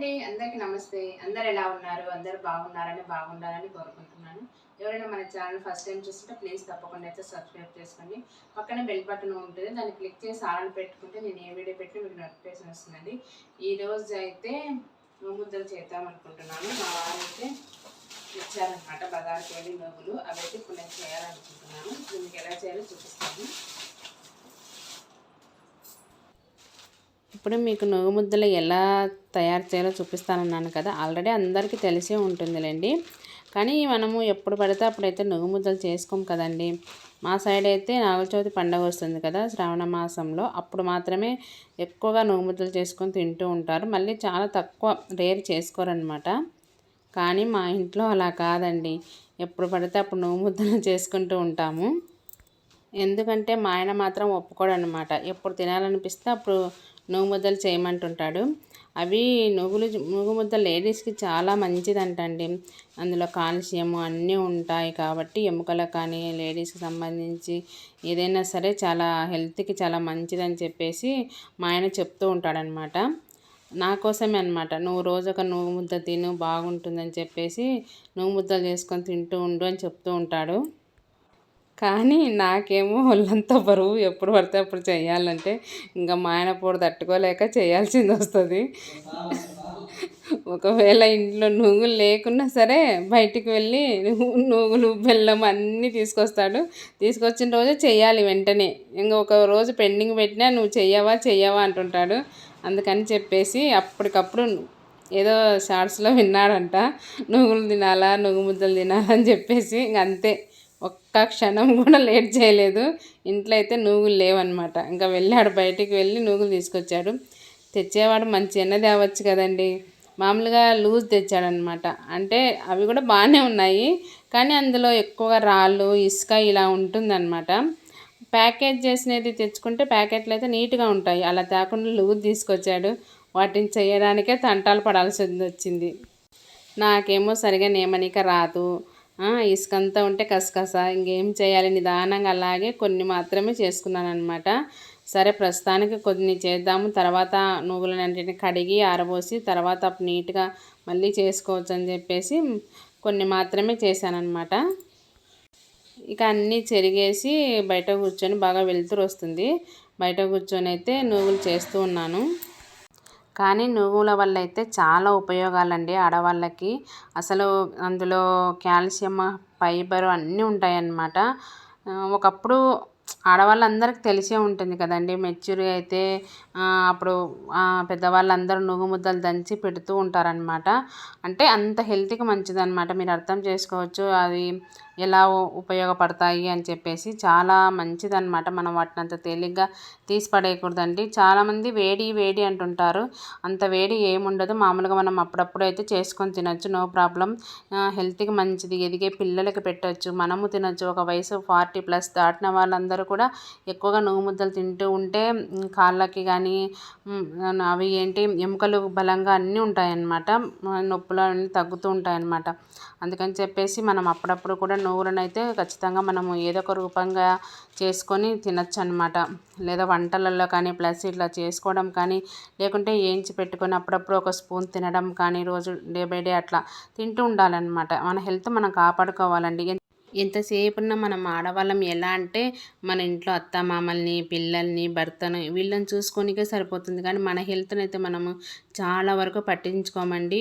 అండి. అందరికీ నమస్తే. అందరు ఎలా ఉన్నారు? అందరు బాగున్నారని బాగుండాలని కోరుకుంటున్నాను. ఎవరైనా మన ఛానల్ ఫస్ట్ టైం చూస్తుంటే ప్లీజ్ తప్పకుండా అయితే సబ్స్క్రైబ్ చేసుకోండి. పక్కనే బెల్ బటన్ ఉంటుంది. దాన్ని క్లిక్ చేసి ఆన్ పెట్టుకుంటే నేను ఏ వీడియో పెట్టి మీకు నోటిఫికేషన్ వస్తుందండి. ఈ రోజు అయితే ముద్దలు చేద్దాం అనుకుంటున్నాను. మా వారు అయితే ఇచ్చారనమాట బదారు కేజీ నవ్వులు అవి అయితే ఇప్పుడు నేను చేయాలనుకుంటున్నాను. మీకు ఎలా చేయాలో చూపిస్తాను. ఇప్పుడు మీకు నువ్వు ముద్దలు ఎలా తయారు చేయాలో చూపిస్తానన్నాను కదా. ఆల్రెడీ అందరికీ తెలిసే ఉంటుందిలేండి. కానీ మనము ఎప్పుడు పడితే అప్పుడైతే నువ్వు ముద్దలు చేసుకోం కదండి. మా సైడ్ అయితే నాగుల చవితి పండగ వస్తుంది కదా శ్రావణ మాసంలో. అప్పుడు మాత్రమే ఎక్కువగా నువ్వు ముద్దలు చేసుకొని తింటూ ఉంటారు. మళ్ళీ చాలా తక్కువ రేర్ చేసుకోరనమాట కానీ మా ఇంట్లో అలా కాదండి. ఎప్పుడు పడితే అప్పుడు నువ్వు ముద్దలు చేసుకుంటూ ఉంటాము. ఎందుకంటే మా ఆయన మాత్రం ఒప్పుకోడు అనమాట ఎప్పుడు తినాలనిపిస్తే అప్పుడు నువ్వు ముద్దలు చేయమంటుంటాడు. అవి నువ్వులు నువ్వు ముద్ద లేడీస్కి చాలా మంచిదంటండి. అందులో కాల్షియం అన్నీ ఉంటాయి కాబట్టి ఎముకలకు కానీ లేడీస్కి సంబంధించి ఏదైనా సరే చాలా హెల్త్కి చాలా మంచిదని చెప్పేసి మా ఆయన చెప్తూ ఉంటాడనమాట. నా కోసమే అనమాట నువ్వు రోజు ఒక నువ్వు ముద్ద తిను బాగుంటుందని చెప్పేసి నువ్వు ముద్దలు చేసుకొని తింటూ ఉండు అని చెప్తూ ఉంటాడు. కానీ నాకేమో ఒళ్ళంతా బరువు ఎప్పుడు పడితే అప్పుడు చేయాలంటే ఇంకా మా ఆయన పొడి తట్టుకోలేక చేయాల్సింది వస్తుంది. ఒకవేళ ఇంట్లో నువ్వులు లేకున్నా సరే బయటికి వెళ్ళి నువ్వులు బెల్లం అన్నీ తీసుకొస్తాడు. తీసుకొచ్చిన రోజు చెయ్యాలి వెంటనే. ఇంకా ఒక రోజు పెండింగ్ పెట్టినా నువ్వు చెయ్యవా చెయ్యవా అంటుంటాడు. అందుకని చెప్పేసి అప్పటికప్పుడు ఏదో షార్ట్స్లో విన్నాడంట. నువ్వులు తినాలా నువ్వు ముద్దలు తినాలని చెప్పేసి ఇంక అంతే. ఒక్క క్షణం కూడా లేట్ చేయలేదు. ఇంట్లో అయితే నూగులు లేవన్నమాట. ఇంకా వెళ్ళాడు బయటికి వెళ్ళి నూగులు తీసుకొచ్చాడు. తెచ్చేవాడు మంచి ఎన్న తేవచ్చు కదండి. మామూలుగా లూజ్ తెచ్చాడనమాట అంటే అవి కూడా బాగానే ఉన్నాయి. కానీ అందులో ఎక్కువగా రాళ్ళు ఇసుక ఇలా ఉంటుందన్నమాట. ప్యాకేజ్ చేసినది తెచ్చుకుంటే ప్యాకెట్లు అయితే నీట్గా ఉంటాయి. అలా తేకుండా లూజ్ తీసుకొచ్చాడు. వాటిని చేయడానికే తంటాలు పడాల్సి వచ్చింది. నాకేమో సరిగా నేమనిక రాదు. ఇసుకంతా ఉంటే కసకస ఇంకేం చేయాలి? నిదానంగా అలాగే కొన్ని మాత్రమే చేసుకున్నాను అనమాట సరే ప్రస్తుతానికి కొన్ని చేద్దాము. తర్వాత నువ్వులన్నింటిని కడిగి ఆరబోసి తర్వాత నీట్గా మళ్ళీ చేసుకోవచ్చు అని చెప్పేసి కొన్ని మాత్రమే చేశానమాట ఇక అన్నీ చెరిగేసి బయట కూర్చొని బాగా వెలుతురు వస్తుంది. బయట కూర్చొని అయితే నువ్వులు చేస్తూ ఉన్నాను. కానీ నువ్వుల వల్ల అయితే చాలా ఉపయోగాలండి ఆడవాళ్ళకి. అసలు అందులో కాల్షియం ఫైబర్ అన్నీ ఉంటాయన్నమాట. ఒకప్పుడు ఆడవాళ్ళందరికీ తెలిసే ఉంటుంది కదండి. మెచ్యూరి అయితే అప్పుడు పెద్దవాళ్ళందరూ నువ్వు ముద్దలు దంచి పెడుతూ ఉంటారనమాట అంటే అంత హెల్త్కి మంచిదనమాట మీరు అర్థం చేసుకోవచ్చు అది ఎలా ఉపయోగపడతాయి అని చెప్పేసి చాలా మంచిదనమాట మనం వాటిని అంత తేలిగ్గా తీసి పడేయకూడదండి. చాలామంది వేడి వేడి అంటుంటారు. అంత వేడి ఏముండదు. మామూలుగా మనం అప్పుడప్పుడు అయితే చేసుకొని తినొచ్చు. No problem. హెల్త్కి మంచిది. ఎదిగే పిల్లలకి పెట్టచ్చు. మనము తినొచ్చు. ఒక వయసు ఫార్టీ ప్లస్ దాటిన వాళ్ళందరూ కూడా ఎక్కువగా నువ్వు ముద్దలు తింటూ ఉంటే కాళ్ళకి కానీ అవి ఏంటి ఎముకలు బలంగా అన్నీ ఉంటాయన్నమాట. నొప్పులు అన్నీ తగ్గుతూ ఉంటాయన్నమాట. అందుకని చెప్పేసి మనం అప్పుడప్పుడు కూడా నువ్వులను అయితే ఖచ్చితంగా మనము ఏదో ఒక రూపంగా చేసుకొని తినచ్చు అనమాట లేదా వంటలలో కానీ ప్లస్ ఇట్లా చేసుకోవడం కానీ లేకుంటే ఏంచి పెట్టుకొని అప్పుడప్పుడు ఒక స్పూన్ తినడం కానీ రోజు డే బై డే అట్లా తింటూ ఉండాలన్నమాట. మన హెల్త్ మనం కాపాడుకోవాలండి. ఎంతసేపున్నా మనం ఆడవాళ్ళం ఎలా అంటే మన ఇంట్లో అత్త మామల్ని పిల్లల్ని భర్తను వీళ్ళని చూసుకోనికే సరిపోతుంది. కానీ మన హెల్త్ని అయితే మనము చాలా వరకు పట్టించుకోమండి.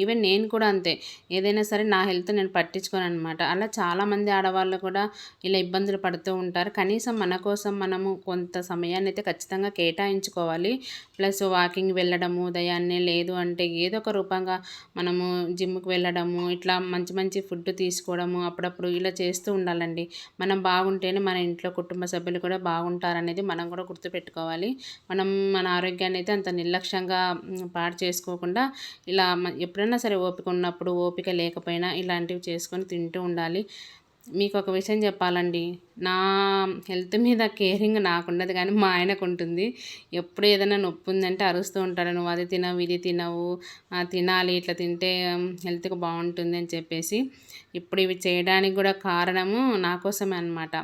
ఈవెన్ నేను కూడా అంతే. ఏదైనా సరే నా హెల్త్ నేను పట్టించుకోను అనమాట అలా చాలామంది ఆడవాళ్ళు కూడా ఇలా ఇబ్బందులు పడుతూ ఉంటారు. కనీసం మన కోసం మనము కొంత సమయాన్ని అయితే ఖచ్చితంగా కేటాయించుకోవాలి. ప్లస్ వాకింగ్ వెళ్ళడము ఉదయాన్నే లేదు అంటే ఏదో ఒక రూపంగా మనము జిమ్కి వెళ్ళడము ఇట్లా మంచి మంచి ఫుడ్ తీసుకోవడము అప్పుడప్పుడు ఇలా చేస్తూ ఉండాలండి. మనం బాగుంటేనే మన ఇంట్లో కుటుంబ సభ్యులు కూడా బాగుంటారనేది మనం కూడా గుర్తుపెట్టుకోవాలి. మనం మన ఆరోగ్యాన్ని అయితే అంత నిర్లక్ష్యంగా పాడు చేసుకోకుండా ఇలా ఎప్పుడైనా సరే ఓపిక ఉన్నప్పుడు ఓపిక లేకపోయినా ఇలాంటివి చేసుకొని తింటూ ఉండాలి. మీకు ఒక విషయం చెప్పాలండి. నా హెల్త్ మీద కేరింగ్ నాకు ఉండదు కానీ మా ఆయనకు ఉంటుంది ఎప్పుడు ఏదైనా నొప్పి ఉందంటే అరుస్తూ ఉంటాడు. నువ్వు అది తినవు ఇది తినవు తినాలి ఇట్లా తింటే హెల్త్కి బాగుంటుంది అని చెప్పేసి ఇప్పుడు ఇవి చేయడానికి కూడా కారణము నా కోసమే అనమాట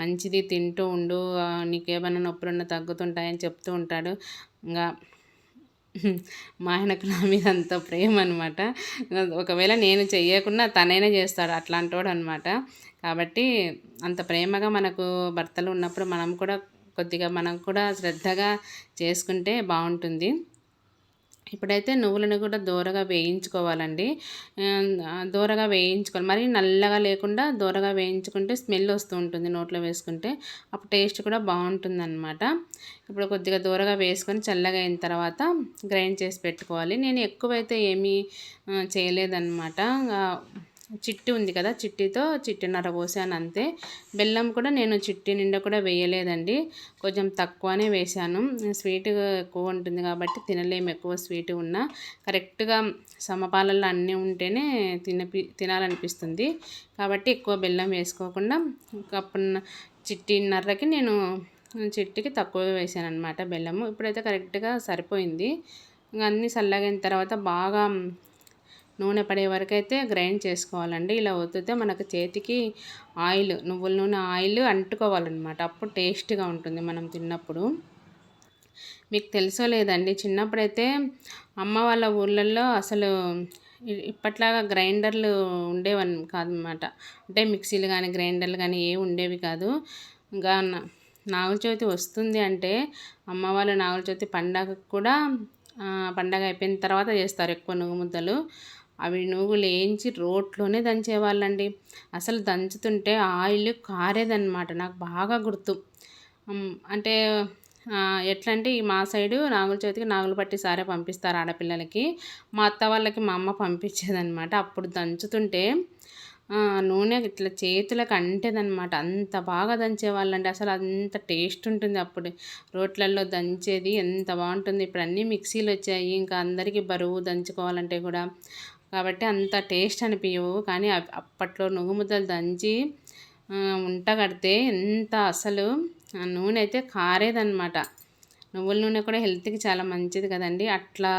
మంచిది తింటూ ఉండు నీకేమైనా నొప్పులున్న తగ్గుతుంటాయని చెప్తూ ఉంటాడు. ఇంకా మా ఆయనకు నా మీద అంత ప్రేమ అనమాట ఒకవేళ నేను చెయ్యకుండా తనైనా చేస్తాడు అట్లాంటోడు అనమాట కాబట్టి అంత ప్రేమగా మనకు భర్తలు ఉన్నప్పుడు మనం కూడా కొద్దిగా మనం కూడా శ్రద్ధగా చేసుకుంటే బాగుంటుంది. ఇప్పుడైతే నువ్వులను కూడా దూరగా వేయించుకోవాలండి. దూరగా వేయించుకోవాలి. మరి నల్లగా లేకుండా దూరగా వేయించుకుంటే స్మెల్ వస్తూ ఉంటుంది నోట్లో వేసుకుంటే. అప్పుడు టేస్ట్ కూడా బాగుంటుంది అనమాట ఇప్పుడు కొద్దిగా దూరగా వేసుకొని చల్లగా అయిన తర్వాత గ్రైండ్ చేసి పెట్టుకోవాలి. నేను ఎక్కువైతే ఏమీ చేయలేదన్నమాట. చిట్టి ఉంది కదా చిట్టితో చిట్టిన్నర పోసాను అంతే బెల్లం కూడా నేను చిట్టి నిండా కూడా వేయలేదండి. కొంచెం తక్కువనే వేశాను స్వీట్ ఎక్కువ ఉంటుంది కాబట్టి తినలేము ఎక్కువ స్వీట్ ఉన్నా. కరెక్ట్గా సమపాలల్లో అన్నీ ఉంటేనే తినపి తినాలనిపిస్తుంది. కాబట్టి ఎక్కువ బెల్లం వేసుకోకుండా కప్పున్న చిట్టిన్నరకి నేను చిట్టికి తక్కువ వేసాను అనమాట బెల్లము. ఇప్పుడైతే కరెక్ట్గా సరిపోయింది. ఇంకా అన్నీ చల్లగిన తర్వాత బాగా నూనె పడే వరకు అయితే గ్రైండ్ చేసుకోవాలండి. ఇలా ఒత్తితే మనకు చేతికి ఆయిల్ నువ్వుల నూనె ఆయిల్ అంటుకోవాలన్నమాట. అప్పుడు టేస్ట్గా ఉంటుంది మనం తిన్నప్పుడు. మీకు తెలుసో లేదండి చిన్నప్పుడైతే అమ్మ వాళ్ళ ఊళ్ళల్లో అసలు ఇప్పట్లాగా గ్రైండర్లు ఉండేవన్ కాదనమాట అంటే మిక్సీలు కానీ గ్రైండర్లు కానీ ఏ ఉండేవి కాదు. ఇంకా నా- నాగుల చవితి వస్తుంది అంటే అమ్మ వాళ్ళ నాగుల చవితి పండగకు కూడా పండగ అయిపోయిన తర్వాత చేస్తారు ఎక్కువ నువ్వు ముద్దలు. అవి నువ్వులు వేయించి రోట్లోనే దంచేవాళ్ళండి. అసలు దంచుతుంటే ఆయిల్ కారేదన్నమాట నాకు బాగా గుర్తు. అంటే ఎట్లా అంటే ఈ మా సైడు నాగుల చవితికి నాగులు పట్టి సారే పంపిస్తారు ఆడపిల్లలకి. మా అత్త వాళ్ళకి మా అమ్మ పంపించేదనమాట అప్పుడు దంచుతుంటే నూనె ఇట్లా చేతులకు అంటేదన్నమాట అంత బాగా దంచేవాళ్ళండి. అసలు అంత టేస్ట్ ఉంటుంది అప్పుడు. రోట్లల్లో దంచేది ఎంత బాగుంటుంది. ఇప్పుడు అన్నీ మిక్సీలు వచ్చాయి. ఇంకా అందరికీ బరువు దంచుకోవాలంటే కూడా కాబట్టి అంత టేస్ట్ అనిపించవు కానీ అప్- అప్పట్లో నువ్వు ముద్దలు దంచి ఉంట కడితే ఎంత అసలు ఆ నూనె అయితే కారేదన్నమాట. నువ్వుల నూనె కూడా హెల్త్కి చాలా మంచిది కదండి. అట్లా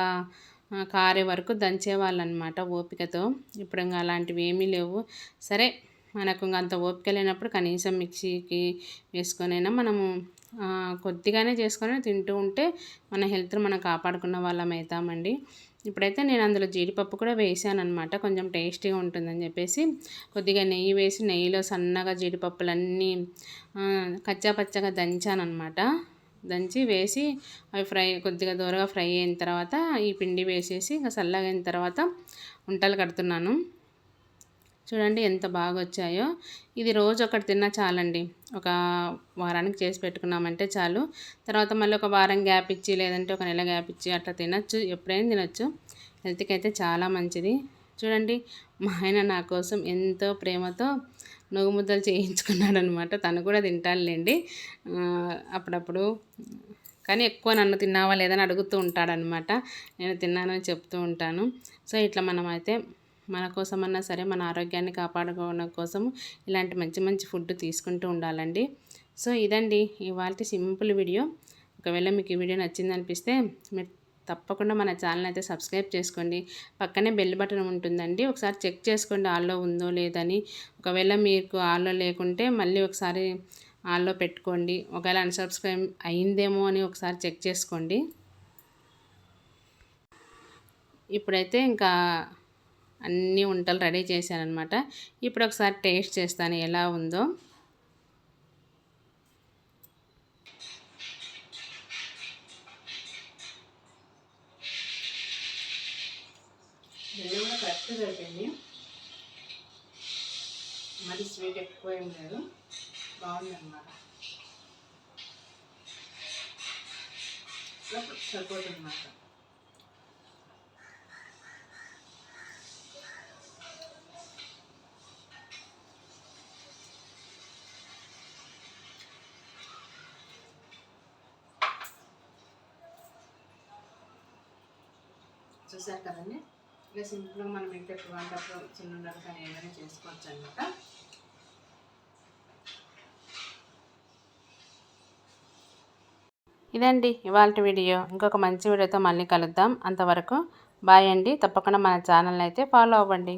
కారే వరకు దంచేవాళ్ళు అనమాట ఓపికతో. ఇప్పుడు ఇంకా అలాంటివి ఏమీ లేవు. సరే మనకు ఇంకా అంత ఓపిక లేనప్పుడు కనీసం మిక్సీకి వేసుకొనైనా మనము కొద్దిగానే చేసుకొని తింటూ ఉంటే మన హెల్త్ని మనం కాపాడుకున్న వాళ్ళం అవుతామండి. ఇప్పుడైతే నేను అందులో జీడిపప్పు కూడా వేసాను అనమాట కొంచెం టేస్టీగా ఉంటుందని చెప్పేసి కొద్దిగా నెయ్యి వేసి నెయ్యిలో సన్నగా జీడిపప్పులన్నీ ఆ, కచ్చా పచ్చగా దంచాను అనమాట దంచి వేసి అవి ఫ్రై కొద్దిగా దూరగా ఫ్రై అయిన తర్వాత ఈ పిండి వేసేసి ఇంకా చల్లగా అయిన తర్వాత ఉంటలు కడుతున్నాను. చూడండి ఎంత బాగా వచ్చాయో ఇది రోజు ఒకటి తిన్నా చాలండి. ఒక వారానికి చేసి పెట్టుకున్నామంటే చాలు. తర్వాత మళ్ళీ ఒక వారం గ్యాప్ ఇచ్చి లేదంటే ఒక నెల గ్యాప్ ఇచ్చి అట్లా తినచ్చు ఎప్పుడైనా తినచ్చు. హెల్త్కి అయితే చాలా మంచిది. చూడండి మా ఆయన నా కోసం ఎంతో ప్రేమతో నువ్వు ముద్దలు చేయించుకున్నాడు అనమాట తను కూడా తింటానులేండి అప్పుడప్పుడు. కానీ ఎక్కువ నన్ను తిన్నావా లేదని అడుగుతూ ఉంటాడనమాట. నేను తిన్నానని చెప్తూ ఉంటాను. సో ఇట్లా మనం అయితే మన కోసమన్నా సరే మన ఆరోగ్యాన్ని కాపాడుకోవడం కోసం ఇలాంటి మంచి మంచి ఫుడ్ తీసుకుంటూ ఉండాలండి. సో ఇదండి ఇవాళ సింపుల్ వీడియో. ఒకవేళ మీకు ఈ వీడియో నచ్చింది అనిపిస్తే మీరు తప్పకుండా మన ఛానల్ అయితే సబ్స్క్రైబ్ చేసుకోండి. పక్కనే బెల్ బటన్ ఉంటుందండి. ఒకసారి చెక్ చేసుకోండి ఆల్లో ఉందో లేదని. ఒకవేళ మీకు ఆల్లో లేకుంటే మళ్ళీ ఒకసారి ఆల్లో పెట్టుకోండి. ఒకవేళ అన్సబ్స్క్రైబ్ అయిందేమో అని ఒకసారి చెక్ చేసుకోండి. ఇప్పుడైతే ఇంకా అన్ని వంటలు రెడీ చేశానమాట ఇప్పుడు ఒకసారి టేస్ట్ చేస్తాను ఎలా ఉందో. కరెక్ట్ మరి స్వీట్ ఎక్కువ ఏం లేదు. బాగుంది అన్నమాట సరిపోతుంది అన్నమాట చూసారు కదండి? ఇలా సింపుల్గా మనం ఇంట్లో ఎప్పుడు వంటప్పుడు చిన్న ఉండలు కానీ ఏదైనా చేసుకోవచ్చు అనమాట ఇదండి ఇవాళ వీడియో. ఇంకొక మంచి వీడియోతో మళ్ళీ కలుద్దాం. అంతవరకు బాయ్ అండి. తప్పకుండా మన ఛానల్ని అయితే ఫాలో అవ్వండి.